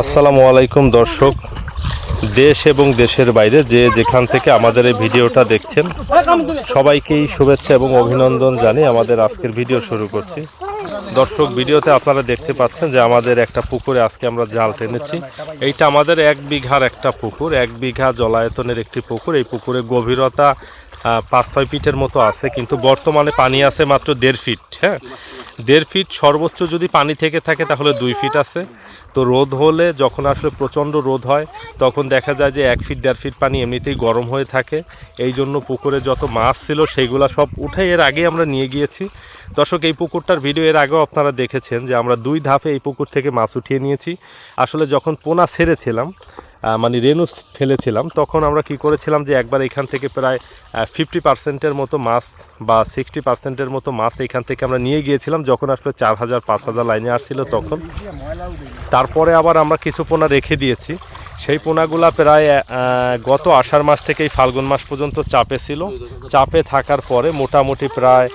আসসালামু আলাইকুম দর্শক। দেশ এবং দেশের বাইরে যে যেখান থেকে আমাদের এই ভিডিওটা দেখছেন সবাইকেই শুভেচ্ছা এবং অভিনন্দন জানিয়ে আমাদের আজকের ভিডিও শুরু করছি। দর্শক ভিডিওতে আপনারা দেখতে পাচ্ছেন যে আমাদের একটা পুকুরে আজকে আমরা জাল টেনেছি। এইটা আমাদের এক বিঘার একটা পুকুর এক বিঘা জলায়তনের একটি পুকুর। এই পুকুরে গভীরতা পাঁচ ছয় ফিটের মতো আছে কিন্তু বর্তমানে পানি আছে মাত্র দেড় ফিট হ্যাঁ? দেড় ফিট সর্বোচ্চ যদি পানি থেকে থাকে তাহলে দুই ফিট আছে। তো রোদ হলে যখন আসলে প্রচণ্ড রোদ হয় তখন দেখা যায় যে এক ফিট দেড় ফিট পানি এমনিতেই গরম হয়ে থাকে। এই জন্য পুকুরে যত মাছ ছিল সেইগুলো সব উঠে এর আগে আমরা নিয়ে গিয়েছি। দর্শক এই পুকুরটার ভিডিও এর আগেও আপনারা দেখেছেন যে আমরা দুই ধাপে এই পুকুর থেকে মাছ উঠিয়ে নিয়েছি। আসলে যখন পোনা আহ, মানে রেনু ফেলেছিলাম তখন আমরা কি করেছিলাম যে একবার এখান থেকে প্রায় ফিফটি পার্সেন্টের মতো মাছ বা সিক্সটি পার্সেন্টের মতো মাছ এখান থেকে আমরা নিয়ে গিয়েছিলাম। যখন আসলে চার হাজার পাঁচ হাজার লাইনে আসছিল তখন। তারপরে আবার আমরা কিছু পোনা রেখে দিয়েছি। সেই পোনাগুলা প্রায় গত আষাঢ় মাস থেকেই ফাল্গুন মাস পর্যন্ত চাপে ছিল। চাপে থাকার পরে মোটামুটি প্রায়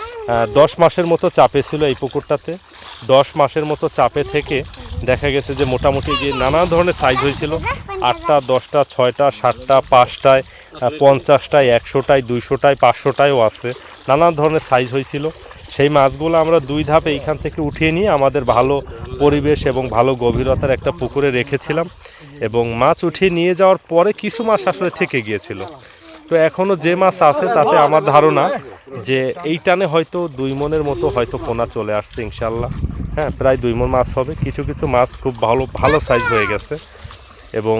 দশ মাসের মতো চাপে ছিল এই পুকুরটাতে। দশ মাসের মতো চাপে থেকে দেখা গেছে যে মোটামুটি যে নানা ধরনের সাইজ হয়েছিল। আটটা, দশটা, ছয়টা, সাতটা, পাঁচটায় পঞ্চাশটায়, একশোটায়, দুইশোটায়, পাঁচশোটায়ও আছে। নানা ধরনের সাইজ হয়েছিল। সেই মাছগুলো আমরা দুই ধাপে এইখান থেকে উঠিয়ে নিয়ে আমাদের ভালো পরিবেশ এবং ভালো গভীরতার একটা পুকুরে রেখেছিলাম এবং মাছ উঠিয়ে নিয়ে যাওয়ার পরে কিছু মাছ আসলে থেকে গিয়েছিল। তো এখনও যে মাছ আছে তাতে আমার ধারণা যে এই টানে হয়তো দুই মনের মতো হয়তো পোনা চলে আসছে ইনশাল্লাহ হ্যাঁ প্রায় দুই মন মাছ হবে। কিছু কিছু মাছ খুব ভালো ভালো সাইজ হয়ে গেছে এবং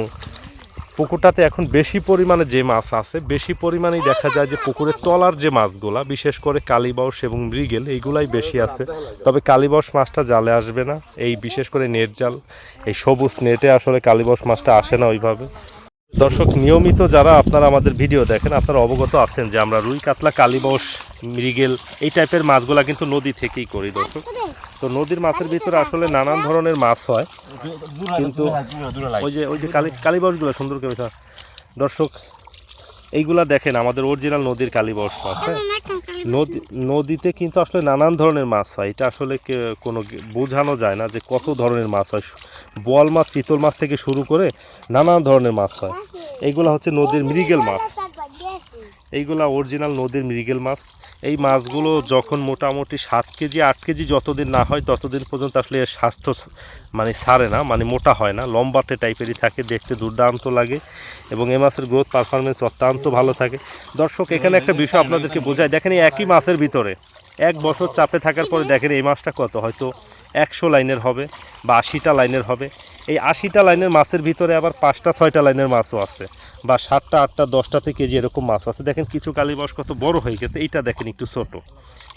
পুকুরটাতে এখন বেশি পরিমাণে যে মাছ আছে, বেশি পরিমাণেই দেখা যায় যে পুকুরের তলার যে মাছগুলা, বিশেষ করে কালীবাউস এবং মৃগেল, এইগুলাই বেশি আছে। তবে কালীবাউস মাছটা জালে আসবে না। এই বিশেষ করে নেট জাল, এই সবুজ নেটে আসলে কালীবাউস মাছটা আসে না ওইভাবে। দর্শক, নিয়মিত যারা আপনারা আমাদের ভিডিও দেখেন, আপনারা অবগত আছেন যে আমরা রুই কাতলা কালীবাউস মৃগেল, এই টাইপের মাছগুলা কিন্তু নদী থেকেই করি দর্শক। তো নদীর মাছের ভিতরে আসলে নানান ধরনের মাছ হয়। কিন্তু ওই যে ওই যে কালী কালীবাসগুলো সুন্দর করে দর্শক, এইগুলা দেখেন, আমাদের অরিজিনাল নদীর মাছ হ্যাঁ নদী, নদীতে কিন্তু আসলে নানান ধরনের মাছ হয়। এটা আসলে কোনো বোঝানো যায় না যে কত ধরনের মাছ হয়। বোয়াল মাছ, চিতল মাছ থেকে শুরু করে নানান ধরনের মাছ হয়। এইগুলা হচ্ছে নদীর মৃগেল মাছ। এইগুলা অরিজিনাল নদীর মৃগেল মাছ। এই মাছগুলো যখন মোটামুটি সাত কেজি, আট কেজি যতদিন না হয়, ততদিন পর্যন্ত আসলে স্বাস্থ্য মানে সারে না মানে মোটা হয় না লম্বাটে টাইপেরই থাকে, দেখতে দুর্দান্ত লাগে এবং এই মাছের গ্রোথ পারফরমেন্স অত্যন্ত ভালো থাকে। দর্শক, এখানে একটা বিষয় আপনাদেরকে বোঝায় দেখেন একই মাছের ভিতরে এক বছর চাপে থাকার পরে দেখেন এই মাছটা কত, হয়তো একশো লাইনের হবে বা আশিটা লাইনের হবে। এই আশিটা লাইনের মাছের ভিতরে আবার পাঁচটা, ছয়টা লাইনের মাছও আছে। বা সাতটা আটটা দশটাতে কেজি এরকম মাছ আছে দেখেন কিছু কালীবাস কত বড় হয়ে গেছে এইটা দেখেন একটু ছোট।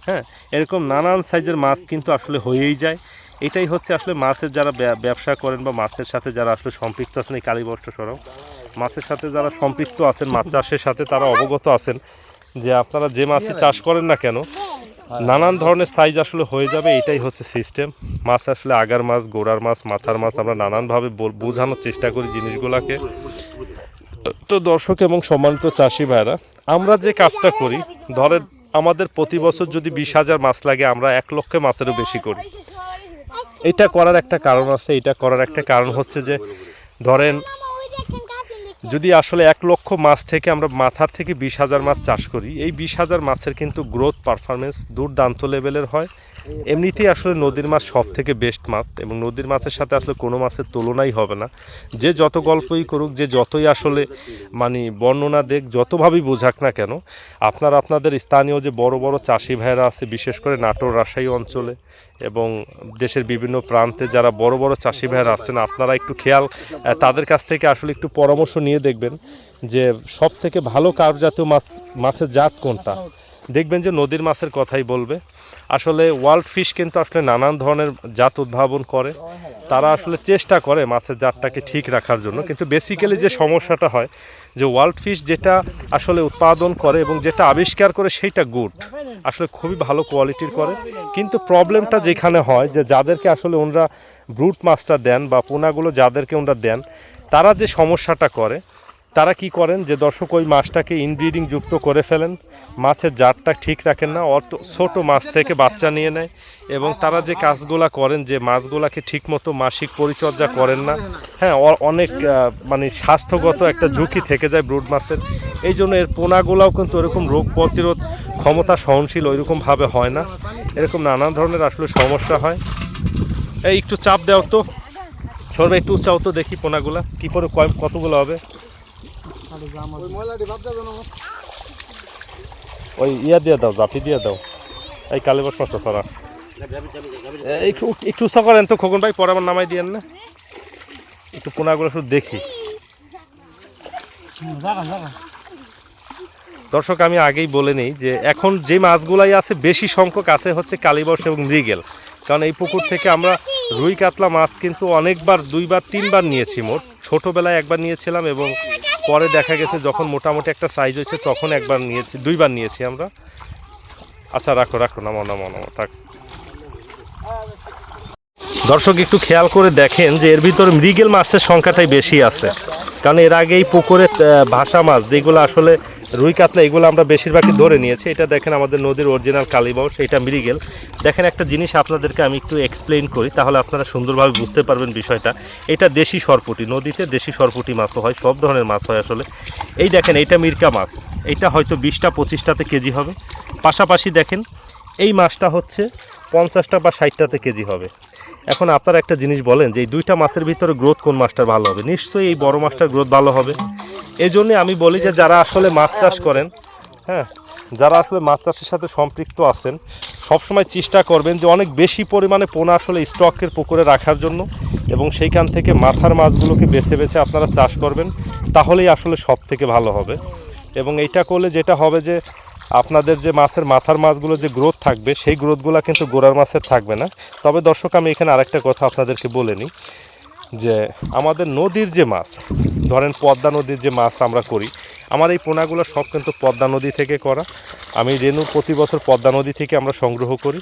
হ্যাঁ এরকম নানান সাইজের মাছ কিন্তু আসলে হয়েই যায়। এটাই হচ্ছে আসলে মাছের যারা ব্যবসা করেন বা মাছের সাথে যারা আসলে সম্পৃক্ত আছেন এই কালীবর্ষ সরাও মাছের সাথে যারা সম্পৃক্ত আছেন মাছ চাষের সাথে তারা অবগত আছেন যে আপনারা যে মাছে চাষ করেন না কেন নানান ধরনের সাইজ আসলে হয়ে যাবে এটাই হচ্ছে সিস্টেম মাছ আসলে আগার মাছ গোড়ার মাছ মাথার মাছ আমরা নানানভাবে বোঝানোর চেষ্টা করি জিনিসগুলোকে। তো দর্শক এবং সম্মানিত চাষি ভাইরা আমরা যে কাজটা করি, ধরেন আমাদের প্রতি বছর যদি বিশ হাজার মাছ লাগে, আমরা এক লক্ষ মাছেরও বেশি করি। এটা করার একটা কারণ আছে, এটা করার একটা কারণ হচ্ছে যে, ধরেন যদি আসলে এক লক্ষ মাছ থেকে আমরা মাথার থেকে বিশ হাজার মাছ চাষ করি, এই বিশ হাজার মাছের কিন্তু গ্রোথ পারফরমেন্স দুর্দান্ত লেভেলের হয়। এমনিতেই আসলে নদীর মাছ সব থেকে বেস্ট মাছ এবং নদীর মাছের সাথে আসলে কোনো মাছের তুলনাই হবে না। যে যত গল্পই করুক, যে যতই আসলে মানে বর্ণনা দেখ, যতভাবেই বোঝাক না কেন, আপনার আপনাদের স্থানীয় যে বড় বড় চাষি ভাইয়েরা আছে, বিশেষ করে নাটোর রাজশাহী অঞ্চলে এবং দেশের বিভিন্ন প্রান্তে যারা বড় বড় চাষি ভাইয়েরা আছেন, আপনারা একটু খেয়াল তাদের কাছ থেকে আসলে একটু পরামর্শ নিয়ে দেখবেন যে সব থেকে ভালো কার জাতীয় মাছ, মাছের জাত কোনটা? দেখবেন যে নদীর মাছের কথাই বলবে। আসলে ওয়ার্ল্ড ফিশ কিন্তু আসলে নানান ধরনের জাত উদ্ভাবন করে। তারা আসলে চেষ্টা করে মাছের জাতটাকে ঠিক রাখার জন্য। কিন্তু বেসিক্যালি যে সমস্যাটা হয়, যে ওয়ার্ল্ড ফিশ যেটা আসলে উৎপাদন করে এবং যেটা আবিষ্কার করে সেইটা গুড। আসলে খুবই ভালো কোয়ালিটির করে। কিন্তু প্রবলেমটা যেখানে হয়, যে যাদেরকে আসলে ওনারা ব্রুট মাছটা দেন বা পোনাগুলো যাদেরকে ওনারা দেন, তারা যে সমস্যাটা করে তারা কি করেন যে দর্শক ওই মাছটাকে ইনব্রিডিং যুক্ত করে ফেলেন, মাছের জাতটা ঠিক রাখেন না, অত ছোট মাছ থেকে বাচ্চা নিয়ে নেয় এবং তারা যে কাজগুলা করেন, যে মাছগুলাকে ঠিকমতো মাসিক পরিচর্যা করেন না হ্যাঁ অনেক মানে স্বাস্থ্যগত একটা ঝুঁকি থেকে যায় ব্রুড মাছের। এই জন্য এর পোনাগুলাও কিন্তু ওরকম রোগ প্রতিরোধ ক্ষমতা সহনশীল ওইরকমভাবে হয় না। এরকম নানান ধরনের আসলে সমস্যা হয়। এই একটু চাপ দাও তো। সরবে, একটু চাও তো দেখি পোনাগুলা। কী করে, কয়, কতগুলো হবে? ওই ইয়া দিয়ে দাও জাফি দিয়ে দাও। এই কালীবাস ধরা এই একটু একটু উৎসাহ করেন তো খোকন ভাই পরে আমার নামাই দিয়েন না? একটু পোনাগুলো শুধু দেখি। দর্শক আমি আগেই বলে নিই যে এখন যে মাছগুলাই আছে বেশি সংখ্যক আছে হচ্ছে কালীবস এবং মৃগেল। কারণ এই পুকুর থেকে আমরা রুই কাতলা মাছ কিন্তু অনেকবার দুইবার তিনবার নিয়েছি মোট। ছোটোবেলায় একবার নিয়েছিলাম এবং পরে দেখা গেছে যখন মোটামুটি একটা সাইজ হয়েছে, তখন একবার নিয়েছি, দুইবার নিয়েছি আমরা। আচ্ছা রাখো রাখো নামো নামো নামো থাক। দর্শক, একটু খেয়াল করে দেখেন যে এর ভিতরে মৃগেল মাছের সংখ্যাটাই বেশি আছে। কারণ এর আগে এই পুকুরে ভাষা মাছ, যেগুলো আসলে রুই কাতলা এগুলো আমরা বেশিরভাগই ধরে নিয়েছি। এটা দেখেন আমাদের নদীর অরিজিনাল কালীবাউস এটা মৃগেল। দেখেন একটা জিনিস আপনাদেরকে আমি একটু এক্সপ্লেন করি, তাহলে আপনারা সুন্দরভাবে বুঝতে পারবেন বিষয়টা। এটা দেশি সরপুটি, নদীতে দেশি সরপুটি মাছও হয়, সব ধরনের মাছ হয় আসলে। এই দেখেন, এইটা মিরকা মাছ। এইটা হয়তো বিশটা, পঁচিশটাতে কেজি হবে। পাশাপাশি দেখেন, এই মাছটা হচ্ছে পঞ্চাশটা বা ষাটটাতে কেজি হবে। এখন আপনারা একটা জিনিস বলেন যে এই দুইটা মাছের ভিতরে গ্রোথ কোন মাছটার ভালো হবে? নিশ্চয়ই এই বড় মাছটার গ্রোথ ভালো হবে। এই জন্যে আমি বলি যে যারা আসলে মাছ চাষ করেন হ্যাঁ যারা আসলে মাছ চাষের সাথে সম্পৃক্ত আছেন, সবসময় চেষ্টা করবেন যে অনেক বেশি পরিমাণে পোনা আসলে স্টকের পুকুরে রাখার জন্য এবং সেইখান থেকে মাথার মাছগুলোকে বেছে বেছে আপনারা চাষ করবেন, তাহলেই আসলে সব থেকে ভালো হবে। এবং এইটা করলে যেটা হবে যে আপনাদের যে মাছের মাথার মাছগুলো যে গ্রোথ থাকবে, সেই গ্রোথগুলো কিন্তু গোড়ার মাছের থাকবে না। তবে দর্শক, আমি এখানে আরেকটা কথা আপনাদেরকে বলে নিই যে আমাদের নদীর যে মাছ ধরেন পদ্মা নদীর যে মাছ আমরা করি, আমার এই পোনাগুলো সব কিন্তু পদ্মা নদী থেকে করা। আমি রেনু প্রতি বছর পদ্মা নদী থেকে আমরা সংগ্রহ করি।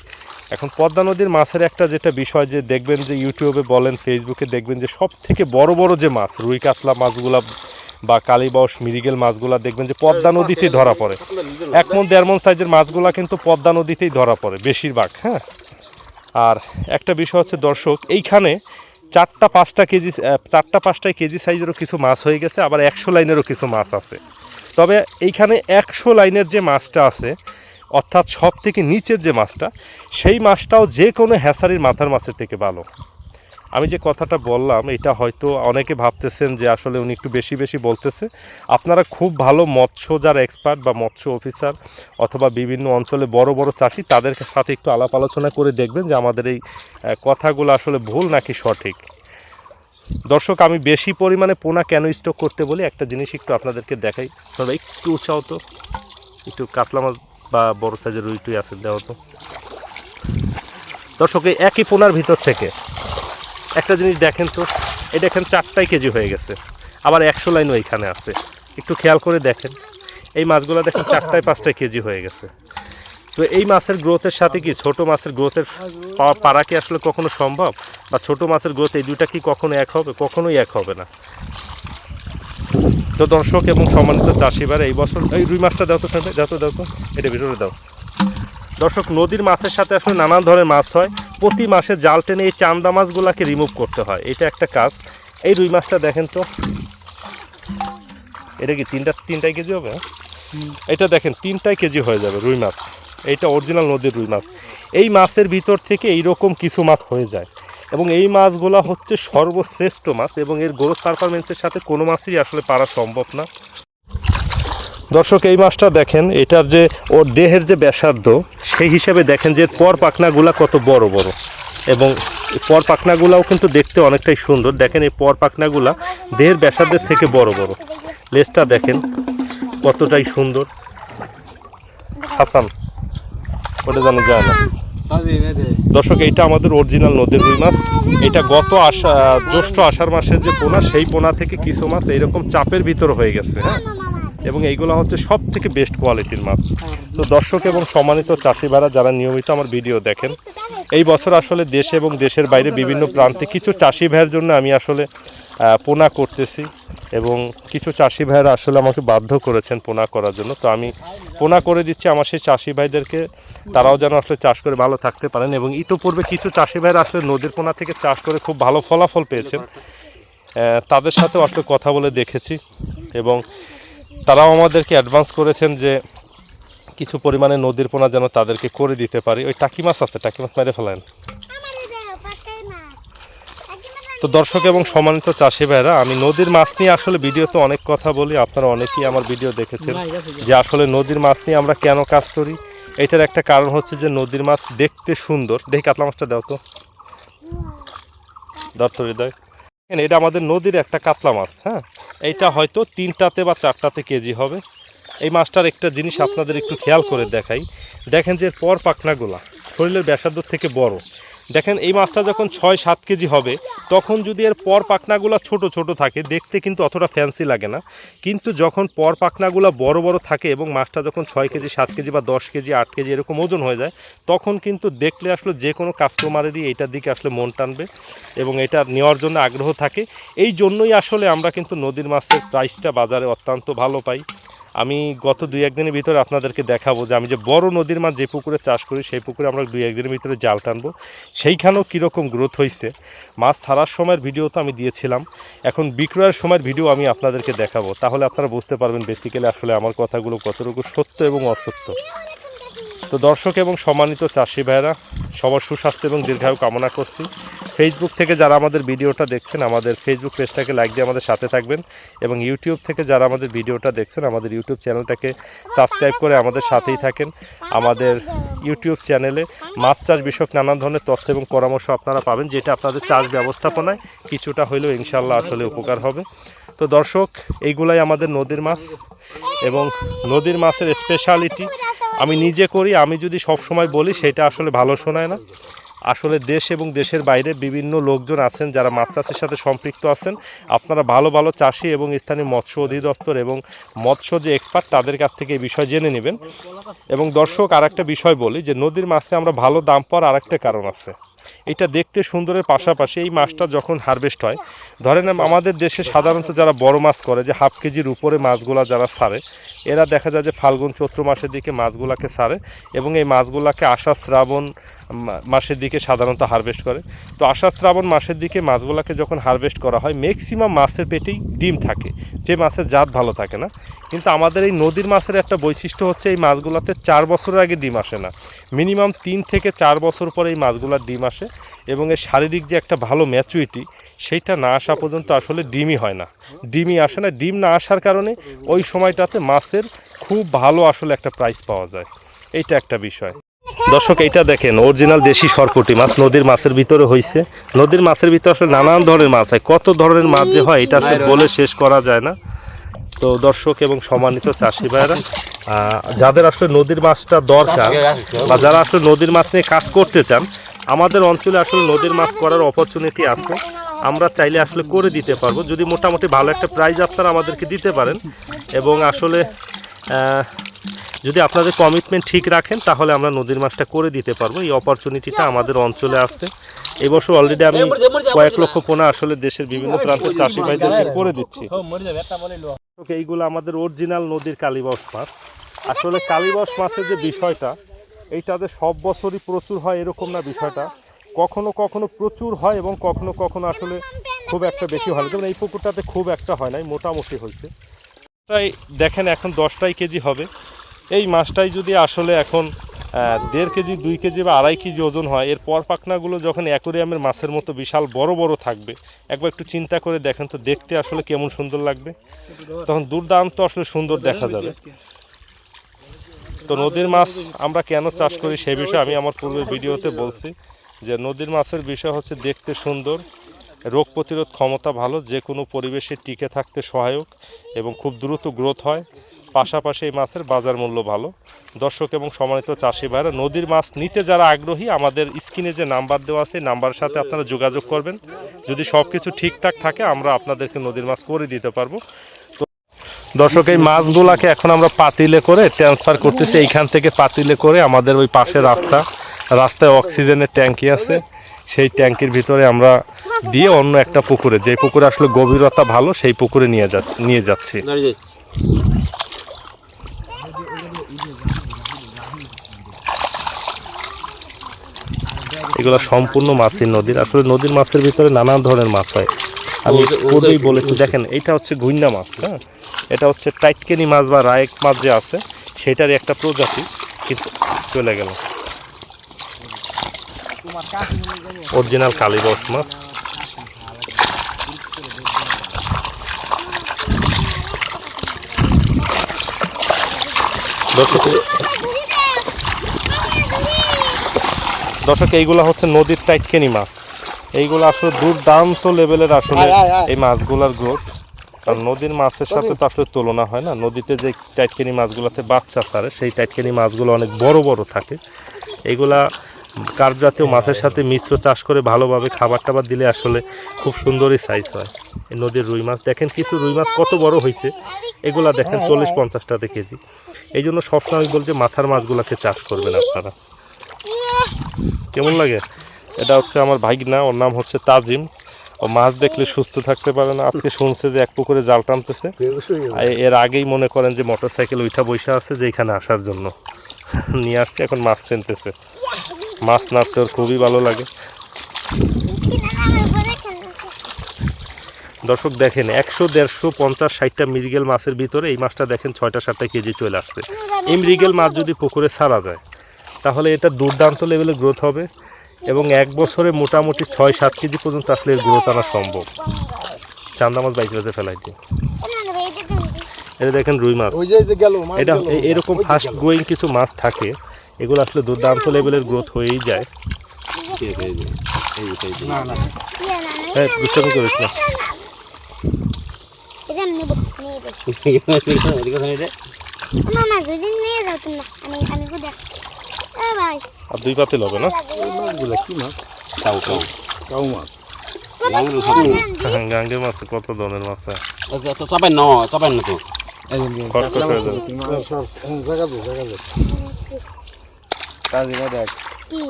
এখন পদ্মা নদীর মাছের একটা যেটা বিষয় যে, দেখবেন যে ইউটিউবে বলেন, ফেসবুকে দেখবেন যে সব থেকে বড় বড় যে মাছ, রুই কাতলা মাছগুলা বা কালীবাউস মিরিগেল মাছগুলা, দেখবেন যে পদ্মা নদীতেই ধরা পড়ে। এক মন, দেড় মন সাইজের মাছগুলা কিন্তু পদ্মা নদীতেই ধরা পড়ে, বেশিরভাগ হ্যাঁ। আর একটা বিষয় হচ্ছে দর্শক, এইখানে চারটা পাঁচটা কেজি চারটা পাঁচটায় কেজি সাইজেরও কিছু মাছ হয়ে গেছে, আবার একশো লাইনেরও কিছু মাছ আছে। তবে এইখানে একশো লাইনের যে মাছটা আছে, অর্থাৎ সব থেকে নিচের যে মাছটা, সেই মাছটাও যে কোনো হ্যাসারির মাথার মাছের থেকে ভালো। আমি যে কথাটা বললাম, এটা হয়তো অনেকে ভাবতেছেন যে আসলে উনি একটু বেশি বেশি বলতেছে। আপনারা খুব ভালো মৎস্য যারা এক্সপার্ট বা মৎস্য অফিসার অথবা বিভিন্ন অঞ্চলে বড় বড় চাষি, তাদের সাথে একটু আলাপ আলোচনা করে দেখবেন যে আমাদের এই কথাগুলো আসলে ভুল নাকি সঠিক। দর্শক, আমি বেশি পরিমাণে পোনা কেন স্টক করতে বলি? একটা জিনিস একটু আপনাদেরকে দেখাই। তবে একটু উৎসাহ তো। একটু কাতলা মাছ বা বড় সাইজের রুই টুই আছে, দেওয়া তো। দর্শক, এই একই পোনার ভিতর থেকে একটা জিনিস দেখেন তো এটা এখানে চারটাই কেজি হয়ে গেছে। আবার একশো লাইনও এইখানে আছে। একটু খেয়াল করে দেখেন। এই মাছগুলো দেখেন চারটায় পাঁচটায় কেজি হয়ে গেছে। তো এই মাছের গ্রোথের সাথে কি ছোট মাছের গ্রোথের পা- পারা কি আসলে কখনো সম্ভব? বা ছোট মাছের গ্রোথ এই দুইটা কি কখনো এক হবে? কখনোই এক হবে না। তো দর্শক এবং সম্মানিত চাষিবার এই বছর এই রুই মাছটা দাও তো দাও তো দাও তো। এটা ভিতরে দাও। দর্শক, নদীর মাছের সাথে আসলে নানান ধরনের মাছ হয়। প্রতি মাসে জাল টেনে এই চান্দা মাছগুলোকে রিমুভ করতে হয়। এটা একটা কাজ। এই রুই মাছটা দেখেন তো। এটা কি তিনটা, তিনটাই কেজি হবে? এটা দেখেন, তিনটাই কেজি হয়ে যাবে রুই মাছ। এইটা অরিজিনাল নদীর রুই মাছ। এই মাছের ভিতর থেকে এইরকম কিছু মাছ হয়ে যায়। এবং এই মাছগুলো হচ্ছে সর্বশ্রেষ্ঠ মাছ এবং এর গ্রোথ পারফরমেন্সের সাথে কোনো মাছই আসলে পারা সম্ভব না। দর্শক, এই মাছটা দেখেন, এটার যে ওর দেহের যে ব্যাসার্ধ, সেই হিসাবে দেখেন যে পর পাখনাগুলা কত বড় বড়। এবং পর পাখনাগুলাও কিন্তু দেখতে অনেকটাই সুন্দর। দেখেন এই পর পাখনাগুলা দেহের ব্যাসার্ধের থেকে বড় বড়। লেজটা দেখেন কতটাই সুন্দর। হাসান, ওটা জানা যায় না। দর্শক, এইটা আমাদের অরিজিনাল নদীর রুই মাছ। এটা গত আষা জ্যৈষ্ঠ আষাঢ় মাসের যে পোনা, সেই পোনা থেকে কিছু মাছ এইরকম চাপের ভিতর হয়ে গেছে হ্যাঁ? এবং এইগুলো হচ্ছে সব থেকে বেস্ট কোয়ালিটির মাছ তো দর্শক এবং সম্মানিত চাষিবারা যারা নিয়মিত আমার ভিডিও দেখেন এই বছর আসলে দেশে এবং দেশের বাইরে বিভিন্ন প্রান্তে কিছু চাষি ভাইয়ের জন্য আমি আসলে পোনা করতেছি এবং কিছু চাষি ভাইরা আসলে আমাকে বাধ্য করেছেন পোনা করার জন্য। তো আমি পোনা করে দিচ্ছি আমার সেই চাষি ভাইদেরকে তারাও যেন আসলে চাষ করে ভালো থাকতে পারেন এবং ইতোপূর্বে কিছু চাষি ভাইরা আসলে নদীর পোনা থেকে চাষ করে খুব ভালো ফলাফল পেয়েছেন। তাদের সাথেও আসলে কথা বলে দেখেছি এবং তারাও আমাদেরকে অ্যাডভান্স করেছেন যে কিছু পরিমাণে নদীর পোনা যেন তাদেরকে করে দিতে পারি। ওই টাকি মাছ আছে, টাকি মাছ মেরে ফেলেন। তো দর্শক এবং সম্মানিত চাষি ভাইরা, আমি নদীর মাছ নিয়ে আসলে ভিডিওতে অনেক কথা বলি। আপনারা অনেকেই আমার ভিডিও দেখেছেন যে আসলে নদীর মাছ নিয়ে আমরা কেন কাজ করি। এটার একটা কারণ হচ্ছে যে নদীর মাছ দেখতে সুন্দর। দেখি কাতলা মাছটা দাও তো। দত্ত হৃদয়। এটা আমাদের নদীর একটা কাতলা মাছ হ্যাঁ? এইটা হয়তো তিনটাতে বা চারটাতে কেজি হবে। এই মাছটার একটা জিনিস আপনাদের একটু খেয়াল করে দেখাই। দেখেন যে পর পাখনাগুলা, শরীরের ব্যাসার্ধ থেকে বড়। দেখেন, এই মাছটা যখন ছয়, সাত কেজি হবে, তখন যদি এর পর পাখনাগুলো ছোট ছোট থাকে, দেখতে কিন্তু অতটা ফ্যান্সি লাগে না। কিন্তু যখন পর পাখনাগুলো বড় বড় থাকে এবং মাছটা যখন ছয় কেজি, সাত কেজি বা দশ কেজি, আট কেজি এরকম ওজন হয়ে যায়, তখন কিন্তু দেখলে আসলে যে কোনো কাস্টমারেরই এইটার দিকে আসলে মন টানবে এবং এটা নেওয়ার জন্য আগ্রহ থাকে। এই জন্যই আসলে আমরা কিন্তু নদীর মাছের প্রাইসটা বাজারে অত্যন্ত ভালো পাই। আমি গত দুই একদিনের ভিতরে আপনাদেরকে দেখাবো যে আমি যে বড় নদীর মাছ যে পুকুরে চাষ করি, সেই পুকুরে আমরা দুই একদিনের ভিতরে জাল টানবো। সেইখানেও কীরকম গ্রোথ হয়েছে মাছ ছাড়ার সময়ের ভিডিও তো আমি দিয়েছিলাম। এখন বিক্রয়ের সময়ের ভিডিও আমি আপনাদেরকে দেখাবো। তাহলে আপনারা বুঝতে পারবেন বেসিক্যালি আসলে আমার কথাগুলো কতটুকু সত্য এবং অসত্য। তো দর্শক এবং সম্মানিত চাষি ভাইরা সবার সুস্বাস্থ্য এবং দীর্ঘায়ু কামনা করছি। ফেসবুক থেকে যারা আমাদের ভিডিওটা দেখছেন, আমাদের ফেসবুক পেজটাকে লাইক দিয়ে আমাদের সাথে থাকবেন এবং ইউটিউব থেকে যারা আমাদের ভিডিওটা দেখছেন, আমাদের ইউটিউব চ্যানেলটাকে সাবস্ক্রাইব করে আমাদের সাথেই থাকেন। আমাদের ইউটিউব চ্যানেলে মাছ চাষ বিষয়ক নানান ধরনের তথ্য এবং পরামর্শ আপনারা পাবেন, যেটা আপনাদের চাষ ব্যবস্থাপনায় কিছুটা হলেও ইনশাল্লাহ আসলে উপকার হবে। তো দর্শক, এইগুলাই আমাদের নদীর মাছ এবং নদীর মাছের স্পেশালিটি আমি নিজে করি, আমি যদি সব সময় বলি, সেটা আসলে ভালো শোনায় না। আসলে দেশ এবং দেশের বাইরে বিভিন্ন লোকজন আছেন যারা মাছ চাষের সাথে সম্পৃক্ত আছেন। আপনারা ভালো ভালো চাষি এবং স্থানীয় মৎস্য অধিদপ্তর এবং মৎস্য যে এক্সপার্ট তাদের কাছ থেকে এই বিষয় জেনে নেবেন। এবং দর্শক আর একটা বিষয় বলি যে, নদীর মাছে আমরা ভালো দাম পাওয়ার আর একটা কারণ আছে। এটা দেখতে সুন্দরের পাশাপাশি এই মাছটা যখন হারভেস্ট হয়, ধরেন আমাদের দেশে সাধারণত যারা বড় মাছ করে, যে হাফ কেজির উপরে মাছগুলা যারা ছাড়ে এরা দেখা যায় যে ফাল্গুন চৈত্র মাসের দিকে মাছগুলাকে ছাড়ে এবং এই মাছগুলাকে আষাঢ় শ্রাবণ মাসের দিকে সাধারণত হারভেস্ট করে। তো আষাঢ় শ্রাবণ মাসের দিকে মাছগুলাকে যখন হারভেস্ট করা হয় ম্যাক্সিমাম মাছের পেটেই ডিম থাকে। যে মাছের জাত ভালো থাকে না। কিন্তু আমাদের এই নদীর মাছের একটা বৈশিষ্ট্য হচ্ছে, এই মাছগুলোতে চার বছরের আগে ডিম আসে না। মিনিমাম তিন থেকে চার বছর পরে এই মাছগুলোর ডিম আসে এবং এর শারীরিক যে একটা ভালো ম্যাচুরিটি সেইটা না আসা পর্যন্ত আসলে ডিমই হয় না। ডিমই আসে না। ডিম না আসার কারণে ওই সময়টাতে মাছের খুব ভালো আসলে একটা প্রাইস পাওয়া যায়। এইটা একটা বিষয়। দর্শক, এইটা দেখেন অরিজিনাল দেশি সরপুটি মাছ, নদীর মাছের ভিতরে হয়েছে নদীর মাছের ভিতরে আসলে নানান ধরনের মাছ হয়। কত ধরনের মাছ যে হয়, এটা আসলে বলে শেষ করা যায় না। তো দর্শক এবং সম্মানিত চাষি ভাইরা যাদের আসলে নদীর মাছটা দরকার বা যারা আসলে নদীর মাছ নিয়ে কাজ করতে চান, আমাদের অঞ্চলে আসলে নদীর মাছ করার অপরচুনিটি আছে। আমরা চাইলে আসলে করে দিতে পারব। যদি মোটামুটি ভালো একটা প্রাইজ আপনারা আমাদেরকে দিতে পারেন এবং আসলে যদি আপনাদের কমিটমেন্ট ঠিক রাখেন তাহলে আমরা নদীর মাছটা করে দিতে পারব। এই অপরচুনিটিটা আমাদের অঞ্চলে আসছে। এবছর অলরেডি আমি কয়েক লক্ষ পোনা আসলে দেশের বিভিন্ন প্রান্তের চাষি ভাইদেরকে করে দিচ্ছি। এইগুলো আমাদের অরিজিনাল নদীর কালীবাস মাছ। আসলে কালীবাস মাছের যে বিষয়টা এইটাতে সব বছরই প্রচুর হয় এরকম না বিষয়টা। কখনো কখনো প্রচুর হয় এবং কখনো কখনো আসলে খুব একটা বেশি হয় না। যেমন এই পুকুরটাতে খুব একটা হয় নাই মোটামুটি হয়েছে। তাই দেখেন এখন দশটাই কেজি হবে। এই মাছটাই যদি আসলে এখন দেড় কেজি, দুই কেজি বা আড়াই কেজি ওজন হয়, এর পর পাখনাগুলো যখন অ্যাকোরিয়ামের মাছের মতো বিশাল বড় বড় থাকবে, একবার একটু চিন্তা করে দেখেন তো দেখতে আসলে কেমন সুন্দর লাগবে। তখন দুর্দান্ত আসলে সুন্দর দেখা যাবে। তো নদীর মাছ আমরা কেন চাষ করি সে বিষয়ে আমি আমার পূর্বের ভিডিওতে বলছি যে নদীর মাছের বিষয় হচ্ছে দেখতে সুন্দর, রোগ প্রতিরোধ ক্ষমতা ভালো, যে কোনো পরিবেশে টিকে থাকতে সহায়ক এবং খুব দ্রুত গ্রোথ হয়। পাশাপাশি এই মাছের বাজার মূল্য ভালো। দর্শক এবং সম্মানিত চাষি ভাইরা, নদীর মাছ নিতে যারা আগ্রহী, আমাদের স্ক্রিনে যে নাম্বার দেওয়া আছে নাম্বারের সাথে আপনারা যোগাযোগ করবেন। যদি সব কিছু ঠিকঠাক থাকে, আমরা আপনাদেরকে নদীর মাছ করে দিতে পারব। দর্শক, এই মাছগুলাকে এখন আমরা পাতিলে করে ট্রান্সফার করতেছি। এইখান থেকে পাতিলে করে আমাদের ওই পাশে রাস্তা। রাস্তায় অক্সিজেনের ট্যাঙ্কি আছে। সেই ট্যাঙ্কির ভিতরে আমরা দিয়ে অন্য একটা পুকুরে, যে পুকুরে আসলে গভীরতা ভালো, সেই পুকুরে নিয়ে যা, নিয়ে যাচ্ছি। এগুলো সম্পূর্ণ মাছের নদীর। আসলে নদীর মাছের ভিতরে নানান ধরনের মাছ হয়। আমি পূর্বেই বলেছি দেখেন এটা হচ্ছে গুইন্না মাছ হ্যাঁ? এটা হচ্ছে টাইটকেনি মাছ বা রায়েক মাছ যে আছে সেটারই একটা প্রজাতি কিন্তু চলে গেল। অরিজিনাল কালীবস মাছ। দর্শক দর্শক এইগুলা হচ্ছে নদীর টাইটকেনি মাছ। এইগুলো আসলে দুর্দান্ত লেভেলের আসলে। এই মাছগুলার গ্রোথ। কারণ নদীর মাছের সাথে তো আসলে তুলনা হয় না। নদীতে যে টাইটকেনি মাছগুলোতে বাচ্চা ছাড়ে সেই টাইটকেনি মাছগুলো অনেক বড় বড় থাকে। এইগুলা কার্প জাতীয় মাছের সাথে মিশ্র চাষ করে ভালোভাবে খাবার টাবার দিলে আসলে খুব সুন্দরই সাইজ হয়। এই নদীর রুই মাছ দেখেন কিছু রুই মাছ কত বড় হয়েছে এগুলা দেখেন চল্লিশ পঞ্চাশ টাকা কেজি এই জন্য সবসময় বলছি মাথার মাছগুলোকে চাষ করবেন আপনারা। কেমন লাগে? এটা হচ্ছে আমার ভাইগনা ওর নাম হচ্ছে তাজিম। ও মাছ দেখলে সুস্থ থাকতে পারে না। আজকে শুনছে যে এক পুকুরে জাল টানতেছে। এর আগেই মনে করেন যে মোটর সাইকেল ওইটা বসে আছে যে এখানে আসার জন্য। নিয়ে আসছে, এখন মাছ চিনতেছে মাছ নাড়তে ওর খুবই ভালো লাগে। দর্শক দেখেন, একশো দেড়শো পঞ্চাশ ষাটটা মৃগেল মাছের ভিতরে এই মাছটা দেখেন ছয়টা সাতটা কেজি চলে আসছে। এই মৃগেল মাছ যদি পুকুরে ছাড়া যায় তাহলে এটা দুর্দান্ত লেভেলে গ্রোথ হবে এবং এক বছরে মোটামুটি ছয় সাত কেজি পর্যন্ত আসলে এর গ্রোথ আনা সম্ভব। চান্দা মাছ বাইক বাজে ফেলাই দিয়ে এটা দেখেন রুই মাছ। ওই যে যে গেল মাছ এটা। এরকম ফাস্ট গ্রোয়িং কিছু মাছ থাকে এগুলো আসলে দুর্দান্ত লেভেলের গ্রোথ হয়েই যায়। না না। হ্যাঁ দুষ্টামি করিস না। নিয়ে যাও আমি আমি আর দুই পাতিল হবে না? মাছগুলো কি মাছ? কাউ কাউ। কাউ মাছ। হ্যাঁ, গাঙ্গের মাছ কত ধরনের মাছ হয়? তো চাপাই ন চাপাই না তো। খটখট হয়ে যাবে সব হ্যাঁ, জায়গা দে জায়গা দে কি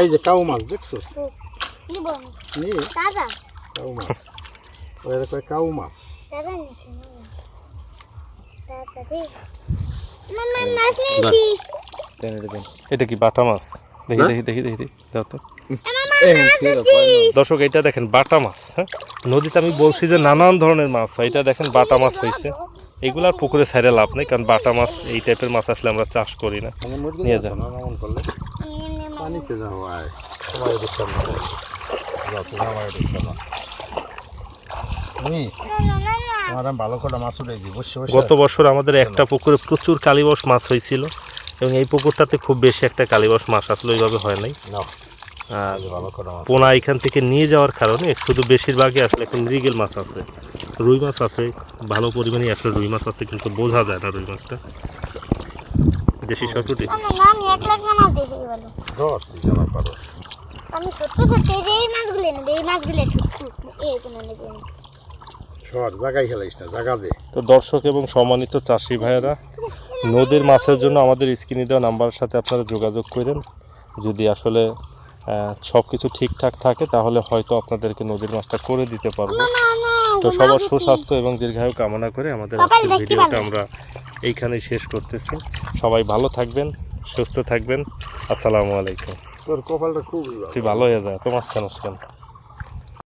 এই যে কাউ মাছ দেখছ? নিব নি? তাজা কাউ মাছ। ওই কয় কাউ মাছ। তাজা নাকি মামা তাজা দে মামা মাছ নিয়েছি এটা কি বাটা মাছ? দেখি দেখি দেখি দেখি দেখি দাও তো। দর্শক এটা দেখেন বাটা মাছ হ্যাঁ? নদীতে আমি বলছি যে নানান ধরনের মাছ হয়। এটা দেখেন বাটা মাছ হয়েছে এগুলো আর পুকুরে ছাইড়ে লাভ নেই কারণ বাটা মাছ এই টাইপের মাছ আসলে আমরা চাষ করি না। নিয়ে নিয়ে যা। যাও না এমন করলে? আমি এমনি মামা। পানিতে যাও আয়। সবাই দেখতাম না। যাও তুমি আমার দেখতাম না আমি না না না আমার আমি ভালো করে মাছ উঠে দিই বসে বসে। গত বছর আমাদের একটা পুকুরে প্রচুর কালীবস মাছ হয়েছিল এবং এই পুকুরটাতে খুব বেশি একটা কালীবস মাছ আসলে ওইভাবে হয় নাই। নাও আর ভালো করে মাছ পোনা এখান থেকে নিয়ে যাওয়ার কারণে শুধু বেশিরভাগই আসলে এখন মৃগেল মাছ আছে রুই মাছ আছে ভালো পরিমাণে আসলে রুই মাছ আছে কিন্তু বোঝা যায় না রুই মাছটা। দেশি সরপুটি তো দর্শক এবং সম্মানিত চাষি ভাইয়েরা নদীর মাছের জন্য আমাদের স্ক্রিনে দেওয়া নাম্বারের সাথে আপনারা যোগাযোগ করেন। যদি আসলে সব কিছু ঠিকঠাক থাকে তাহলে হয়তো আপনাদেরকে নদীর মাছটা করে দিতে পারব। তো সবার সুস্বাস্থ্য এবং দীর্ঘায়ু কামনা করে আমাদের আজকের ভিডিওটা আমরা এইখানেই শেষ করতেছি। সবাই ভালো থাকবেন সুস্থ থাকবেন। আসসালামু আলাইকুম। তোর কপালটা খুব তুই ভালো হয়ে যা। তোমার কেন